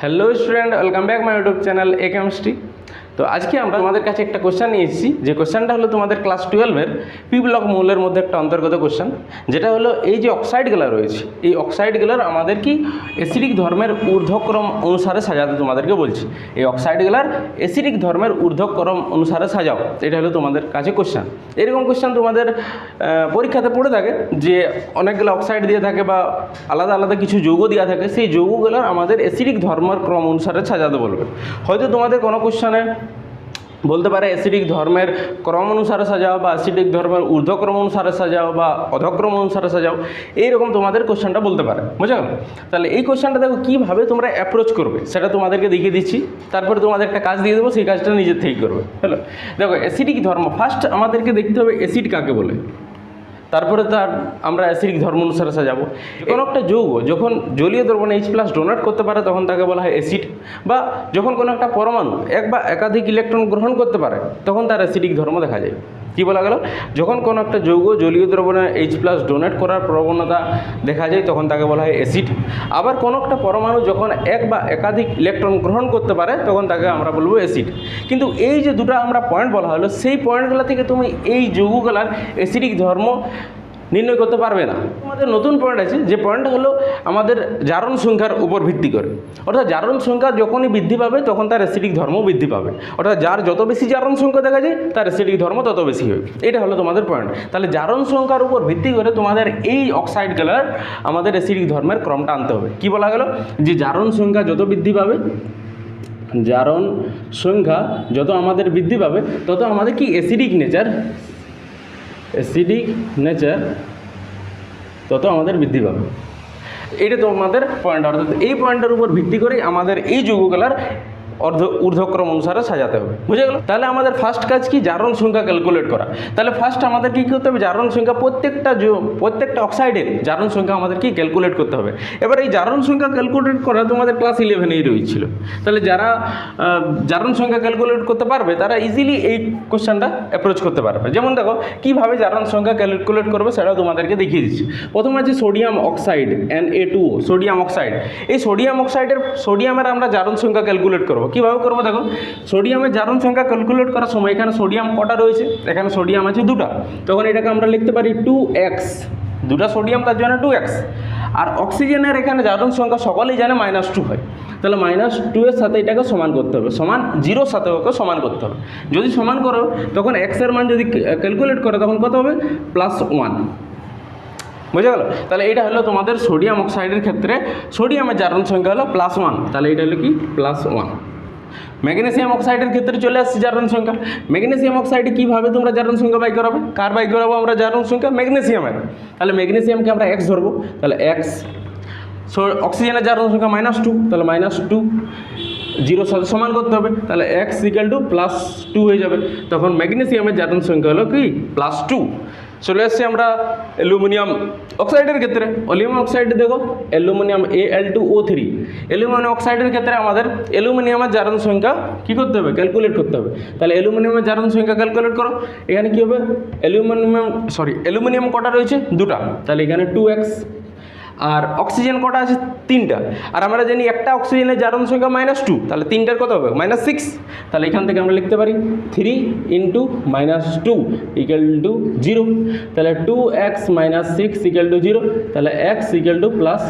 hello student welcome back to my youtube channel a তো আজকে আমরা তোমাদের কাছে একটা কোশ্চেন নিয়ে এসেছি। যে কোশ্চেনটা হলো তোমাদের ক্লাস টুয়েলভের পি ব্লক মৌলের মধ্যে একটা অন্তর্গত কোশ্চেন যেটা হলো এই যে অক্সাইডগুলো রয়েছে, এই অক্সাইডগুলোর আমাদের কি অ্যাসিডিক ধর্মের ঊর্ধ্বক্রম অনুসারে সাজাতে তোমাদেরকে বলছি। এই অক্সাইডগুলোর অ্যাসিডিক ধর্মের ঊর্ধ্বক্রম অনুসারে সাজাও, এটা হলো তোমাদের কাছে কোশ্চেন এরকম কোশ্চেন তোমাদের পরীক্ষাতে পড়ে থাকে, যে অনেকগুলো অক্সাইড দিয়ে থাকে বা আলাদা আলাদা কিছু যৌগ দেওয়া থাকে, সেই যৌগগুলোর আমাদের অ্যাসিডিক ধর্মের ক্রম অনুসারে সাজাতে বলবে। হয়তো তোমাদের কোনো কোশ্চেনে বলতে পারে অ্যাসিডিক ধর্মের ক্রম অনুসারে সাজাও বা অ্যাসিডিক ধর্মের ঊর্ধ্বক্রম অনুসারে সাজাও বা অধক্রম অনুসারে সাজাও, এইরকম তোমাদের কোশ্চেনটা বলতে পারে বুঝা গেল তাহলে এই কোশ্চেনটা দেখো কীভাবে তোমরা অ্যাপ্রোচ করবে, সেটা তোমাদেরকে দেখিয়ে দিচ্ছি, তারপরে তোমাদের একটা কাজ দিয়ে দেবো, সেই কাজটা নিজের থেকেই করবে হ্যালো দেখো অ্যাসিডিক ধর্ম ফার্স্ট আমাদেরকে দেখতে হবে অ্যাসিড কাকে বলে? তারপরে তার আমরা অ্যাসিডিক ধর্ম অনুসারে সাজাবো। কোনো একটা যৌগ যখন জলীয় দ্রবণে এইচ প্লাস ডোনেট করতে পারে, তখন তাকে বলা হয় অ্যাসিড বা যখন কোনো একটা পরমাণু এক বা একাধিক ইলেকট্রন গ্রহণ করতে পারে, তখন তার অ্যাসিডিক ধর্ম দেখা যায়। কী বলা গেল? যখন কোনো একটা যৌগ জলীয় দ্রবণে এইচ প্লাস ডোনেট করার প্রবণতা দেখা যায়, তখন তাকে বলা হয় অ্যাসিড আবার কোনো একটা পরমাণু যখন এক বা একাধিক ইলেকট্রন গ্রহণ করতে পারে, তখন তাকে আমরা বলব অ্যাসিড কিন্তু এই যে দুটা আমরা পয়েন্ট বলা হলো, সেই পয়েন্টগুলো থেকে তুমি এই যৌগগুলার অ্যাসিডিক ধর্ম নির্ণয় করতে পারবে না। আমাদের নতুন পয়েন্ট আছে, যে পয়েন্টটা হলো আমাদের জারণ সংখ্যার উপর ভিত্তি করে। অর্থাৎ জারণ সংখ্যা যখনই বৃদ্ধি পাবে, তখন তার অ্যাসিডিক ধর্ম বৃদ্ধি পাবে। অর্থাৎ যার যত বেশি জারণ সংখ্যা দেখা যায়, তার অ্যাসিডিক ধর্ম তত বেশি হবে। এটা হলো তোমাদের পয়েন্ট তাহলে জারণ সংখ্যার উপর ভিত্তি করে তোমাদের এই অক্সাইড কালার আমাদের অ্যাসিডিক ধর্মের ক্রমটা আনতে হবে। কি বলা গেল? যে জারণ সংখ্যা যত বৃদ্ধি পাবে, জারণ সংখ্যা যত আমাদের বৃদ্ধি পাবে, তত আমাদের কি অ্যাসিডিক নেচার অ্যাসিডিক নেচার তত আমাদের বৃদ্ধি পাবে। এটা তোমাদের পয়েন্ট অর্থাৎ এই পয়েন্টের উপর ভিত্তি করেই আমাদের এই যৌগগুলার অর্ধ, ঊর্ধ্বক্রম অনুসারে সাজাতে হবে। বুঝে গেল? তাহলে আমাদের ফার্স্ট কাজ কি? জারণ সংখ্যা ক্যালকুলেট করা। তাহলে ফার্স্ট আমাদের কী করতে হবে? জারণ সংখ্যা প্রত্যেকটা প্রত্যেকটা অক্সাইডের জারণ সংখ্যা আমাদের কি? ক্যালকুলেট করতে হবে। এবার এই জারণ সংখ্যা ক্যালকুলেট করা তোমাদের ক্লাস ইলেভেনেই রয়েছিল। তাহলে যারা জারণ সংখ্যা ক্যালকুলেট করতে পারবে, তারা ইজিলি এই কোশ্চেনটা অ্যাপ্রোচ করতে পারবে। যেমন দেখো, কীভাবে জারণ সংখ্যা ক্যালকুলেট করবে সেটাও তোমাদেরকে দেখিয়ে দিচ্ছি। প্রথমে আছে sodium oxide N A two sodium oxide এই সোডিয়াম অক্সাইডের সোডিয়ামের আমরা জারণ সংখ্যা ক্যালকুলেট করব। কীভাবে করব দেখো? সোডিয়ামের জারণ সংখ্যা ক্যালকুলেট করার সময় এখানে সোডিয়াম কটা রয়েছে? এখানে সোডিয়াম আছে দুটা। তখন এটাকে আমরা লিখতে পারি টু এক্স দুটা সোডিয়াম তার জন্য টু এক্স আর অক্সিজেনের এখানে জারণ সংখ্যা সকলেই জানে মাইনাস টু হয়। তাহলে মাইনাস টু এর সাথে এটাকে সমান করতে হবে। সমান জিরোর সাথে ওকে সমান করতে হবে। যদি সমান করো, তখন এক্সের মান যদি ক্যালকুলেট করে, তখন কত হবে? প্লাস ওয়ান বুঝে গেল? তাহলে এটা হলো তোমাদের সোডিয়াম অক্সাইডের ক্ষেত্রে সোডিয়ামের জারণ সংখ্যা হলো প্লাস ওয়ান তাহলে এটা হলো কি? প্লাস ওয়ান ম্যাগনেসিয়াম অক্সাইডের ক্ষেত্রে চলে আসছে জারণ সংখ্যা। ম্যাগনেসিয়াম অক্সাইডে কীভাবে তোমরা জারণ সংখ্যা বাই করাবে? কার বাই করাবো আমরা জারণ সংখ্যা? ম্যাগনেসিয়ামের। তাহলে ম্যাগনেসিয়ামকে আমরা এক্স ধরবো। তাহলে এক্স সো অক্সিজেনের জারণ সংখ্যা মাইনাস টু তাহলে মাইনাস টু জিরোর সাথে সমান করতে হবে। তাহলে x equal to plus two হয়ে যাবে। তখন ম্যাগনেসিয়ামের জারণ সংখ্যা হলো কি? প্লাস টু চলে আসছি আমরা অ্যালুমিনিয়াম অক্সাইডের ক্ষেত্রে অ্যালুমিনিয়াম অক্সাইড দেখো aluminium A L two O three aluminium অক্সাইডের ক্ষেত্রে আমাদের অ্যালুমিনিয়ামের জারণ সংখ্যা কী করতে হবে? ক্যালকুলেট করতে হবে। তাহলে অ্যালুমিনিয়ামের জারণ সংখ্যা ক্যালকুলেট করো। এখানে কী হবে? অ্যালুমিনিয়াম সরি অ্যালুমিনিয়াম কটা রয়েছে? দুটা। তাহলে এখানে টু এক্স আর অক্সিজেন কটা আছে? তিনটা। আর আমরা জানি একটা অক্সিজেনের জারণ সংখ্যা মাইনাস টু তাহলে তিনটার কত হবে? মাইনাস সিক্স তাহলে এখান থেকে আমরা লিখতে পারি three into minus two equal to zero তাহলে two x minus six equal to zero তাহলে x equal to plus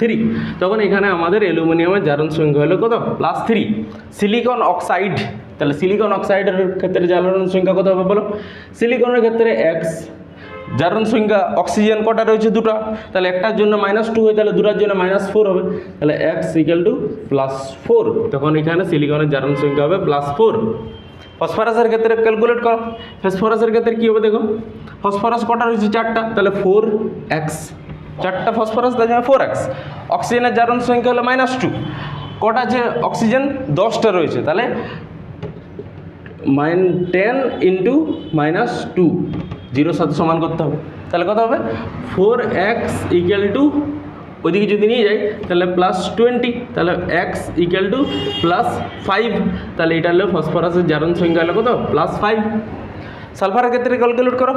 three তখন এখানে আমাদের অ্যালুমিনিয়ামের জারণ সংখ্যা হলো কত? প্লাস থ্রি সিলিকন অক্সাইড তাহলে সিলিকন অক্সাইডের ক্ষেত্রে জারণ সংখ্যা কত হবে বলো? সিলিকনের ক্ষেত্রে এক্স জারণ সংখ্যা অক্সিজেন কটা রয়েছে দুটা? তাহলে একটার জন্য মাইনাস টু হয়, তাহলে দুটার জন্য মাইনাস ফোর হবে। তাহলে x equal to plus four তখন এখানে সিলিকনের জারণ সংখ্যা হবে প্লাস ফোর ফসফরাসের ক্ষেত্রে ক্যালকুলেট করো। ফসফরাসের ক্ষেত্রে কী হবে দেখো? ফসফরাস কটা রয়েছে চারটা? তাহলে ফোর এক্স চারটা ফসফরাস জন্য ফোর এক্স অক্সিজেনের জারণ সংখ্যা হলো মাইনাস টু কটা আছে অক্সিজেন দশটা রয়েছে। তাহলে minus ten into minus two জিরোর সাথে সমান করতে হবে। তাহলে কত হবে? ফোর এক্স ইকুয়াল টু ওইদিকে যদি নিয়ে যাই, তাহলে প্লাস টোয়েন্টি। তাহলে x equal to plus five. তাহলে এটা হলো ফসফরাসের জারণ সংখ্যা হলো কত? Plus five. সালফারের ক্ষেত্রে ক্যালকুলেট করো।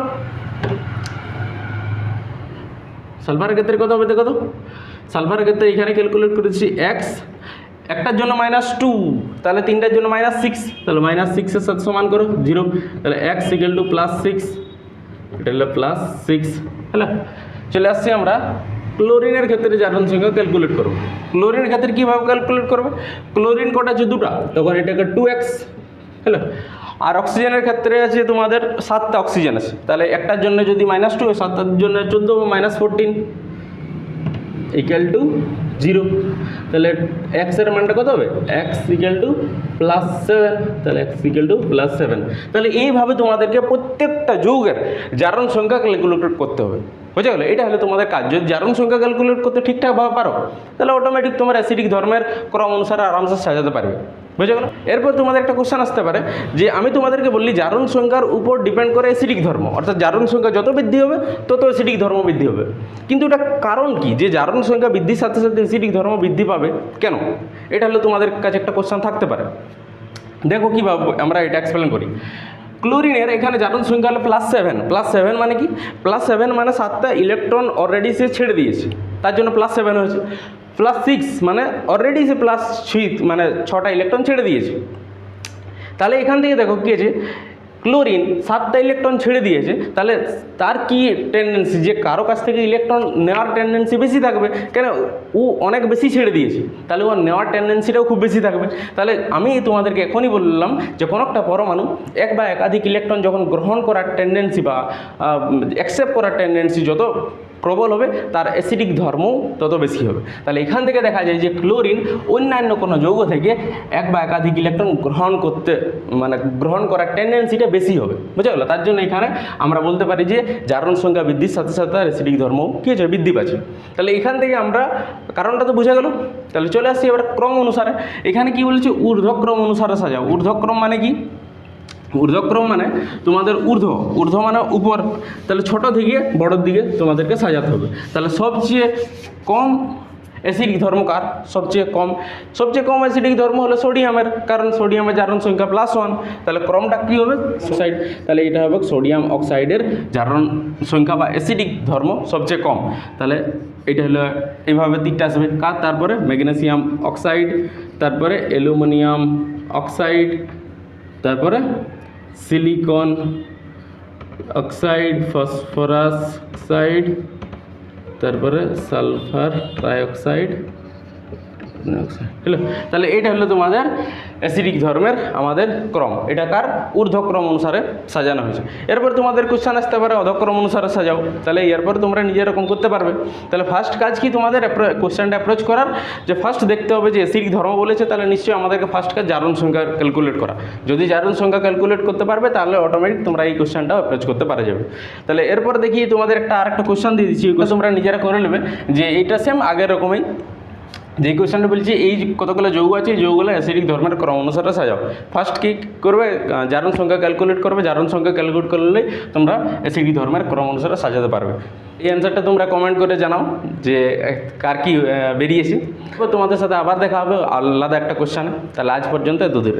সালফারের ক্ষেত্রে কত হবে দেখো তো? সালফারের ক্ষেত্রে এখানে ক্যালকুলেট করেছি এক্স। একটার জন্য মাইনাস টু তাহলে তিনটার জন্য মাইনাস সিক্স তাহলে মাইনাস সিক্সের সাথে সমান করো জিরো তাহলে x equal to plus six এটা হলো প্লাস সিক্স হ্যালো, চলে আসছি আমরা ক্লোরিনের ক্ষেত্রে জারণ সংখ্যা ক্যালকুলেট করব। ক্লোরিনের ক্ষেত্রে কীভাবে ক্যালকুলেট করবে? ক্লোরিন কটা আছে দুটা? তখন এটাকে টু এক্স হ্যালো, আর অক্সিজেনের ক্ষেত্রে আছে তোমাদের সাতটা অক্সিজেন আছে। তাহলে একটার জন্য যদি মাইনাস টু সাতটার জন্য চোদ্দ minus fourteen equal to zero তাহলে এক্সের মানটা কত হবে? X equal to plus seven তাহলে x equal to plus seven তাহলে এইভাবে তোমাদেরকে প্রত্যেকটা যুগের জারণ সংখ্যা ক্যালকুলেট করতে হবে। বুঝে গেলো? এটা হলো তোমাদের কাজ। যদি জারণ সংখ্যা ক্যালকুলেট করতে ঠিকঠাকভাবে পারো, তাহলে অটোমেটিক তোমার অ্যাসিডিক ধর্মের ক্রম অনুসারে আরামসে সাজাতে পারবে। বুঝে গেল? এরপর তোমাদের একটা কোশ্চেন আসতে পারে, যে আমি তোমাদেরকে বললি জারণ সংখ্যার উপর ডিপেন্ড করে অ্যাসিডিক ধর্ম, অর্থাৎ জারণ সংখ্যা যত বৃদ্ধি হবে, তত অ্যাসিডিক ধর্ম বৃদ্ধি হবে। কিন্তু এটা কারণ কি? যে জারণ সংখ্যা বৃদ্ধির সাথে সাথে অ্যাসিডিক ধর্ম বৃদ্ধি পাবে কেন? এটা হলো তোমাদের কাছে একটা কোশ্চেন থাকতে পারে। দেখো কীভাবে আমরা এটা এক্সপ্লেন করি। ক্লোরিনের এখানে জারণ সংখ্যা হলো প্লাস সেভেন প্লাস সেভেন মানে কি? প্লাস সেভেন মানে সাতটা ইলেকট্রন অলরেডি সে ছেড়ে দিয়েছে। তার জন্য প্লাস সেভেন হয়েছে। প্লাস সিক্স মানে অলরেডি সে প্লাস থ্রি মানে ছটা ইলেকট্রন ছেড়ে দিয়েছে। তাহলে এখান থেকে দেখো কী আছে? ক্লোরিন সাতটা ইলেকট্রন ছেড়ে দিয়েছে, তাহলে তার কি টেন্ডেন্সি যে কারও কাছ থেকে ইলেকট্রন নেওয়ার টেন্ডেন্সি বেশি থাকবে, কেন? ও অনেক বেশি ছেড়ে দিয়েছে, তাহলে ওর নেওয়ার টেন্ডেন্সিটাও খুব বেশি থাকবে। তাহলে আমি তোমাদেরকে এখনই বললাম যে কোনো একটা পরমাণু এক বা একাধিক ইলেকট্রন যখন গ্রহণ করার টেন্ডেন্সি বা অ্যাকসেপ্ট করার টেন্ডেন্সি যত প্রবল হবে, তার অ্যাসিডিক ধর্মও তত বেশি হবে। তাহলে এখান থেকে দেখা যায় যে ক্লোরিন অন্যান্য কোনো যৌগ থেকে এক বা একাধিক ইলেকট্রন গ্রহণ করতে মানে গ্রহণ করার টেন্ডেন্সিটা বেশি হবে। বুঝা গেলো তার জন্য এখানে আমরা বলতে পারি যে জারণ সংখ্যা বৃদ্ধির সাথে সাথে অ্যাসিডিক ধর্ম কী হচ্ছে বৃদ্ধি পাচ্ছে। তাহলে এখান থেকে আমরা কারণটা তো বোঝা গেল। তাহলে চলে আসছি এবার ক্রম অনুসারে। এখানে কি বলছে? ঊর্ধ্বক্রম অনুসারে সাজাও। ঊর্ধ্বক্রম মানে কি? ঊর্ধ্বক্রম মানে তোমাদের ঊর্ধ্ব। ঊর্ধ্ব মানে উপর। তাহলে ছোট থেকে বড়োর দিকে তোমাদেরকে সাজাতে হবে। তাহলে সবচেয়ে কম অ্যাসিডিক ধর্ম কার? সবচেয়ে কম। সবচেয়ে কম অ্যাসিডিক ধর্ম হলো সোডিয়ামের কারণ সোডিয়ামের জারণ সংখ্যা প্লাস ওয়ান তাহলে ক্রমটা কী হবে? অক্সাইড তাহলে এটা হবে সোডিয়াম অক্সাইডের জারণ সংখ্যা বা অ্যাসিডিক ধর্ম সবচেয়ে কম। তাহলে এটা হলো এইভাবে দিকটা আসবে। কার? তারপরে ম্যাগনেসিয়াম অক্সাইড তারপরে অ্যালুমিনিয়াম অক্সাইড তারপরে সিলিকন অক্সাইড ফসফরাস অক্সাইড তারপরে সালফার ট্রাইঅক্সাইড হলো তাহলে এটা হলো তোমাদের অ্যাসিডিক ধর্মের আমাদের ক্রম। এটা কার? ঊর্ধ্বক্রম অনুসারে সাজানো হয়েছে। এরপর তোমাদের কোশ্চান আসতে পারে, অধক্রম অনুসারে সাজাও। তাহলে এরপর তোমরা নিজে এরকম করতে পারবে। তাহলে ফার্স্ট কাজ কি তোমাদের কোশ্চেনটা অ্যাপ্রোচ করার? যে ফার্স্ট দেখতে হবে যে অ্যাসিডিক ধর্ম বলেছে, তাহলে নিশ্চয়ই আমাদেরকে ফার্স্ট কাজ জারণ সংখ্যা ক্যালকুলেট করা। যদি জারণ সংখ্যা ক্যালকুলেট করতে পারবে, তাহলে অটোমেটিক তোমরা এই কোশ্চেনটাও অ্যাপ্রোচ করতে পারা যাবে। তাহলে এরপর দেখি তোমাদের একটা আর একটা কোশ্চেন দিয়ে দিচ্ছি। তোমরা নিজেরা করে নেবে যে এইটা সেম আগের রকমই। যে কোয়েশ্চেনটা বলছি, এই কতগুলো যৌগ আছে, এই যৌগগুলো অ্যাসিডিক ধর্মের ক্রম অনুসারে সাজাও। ফার্স্ট কি করবে? জারণ সংখ্যা ক্যালকুলেট করবে। জারণ সংখ্যা ক্যালকুলেট করলে তোমরা অ্যাসিডিক ধর্মের ক্রম অনুসারে সাজাতে পারবে। এই অ্যান্সারটা তোমরা কমেন্ট করে জানাও যে কার কি বেরিয়েছে। তোমাদের সাথে আবার দেখা হবে আলাদা একটা কোয়েশন তাহলে আজ পর্যন্ত দূরে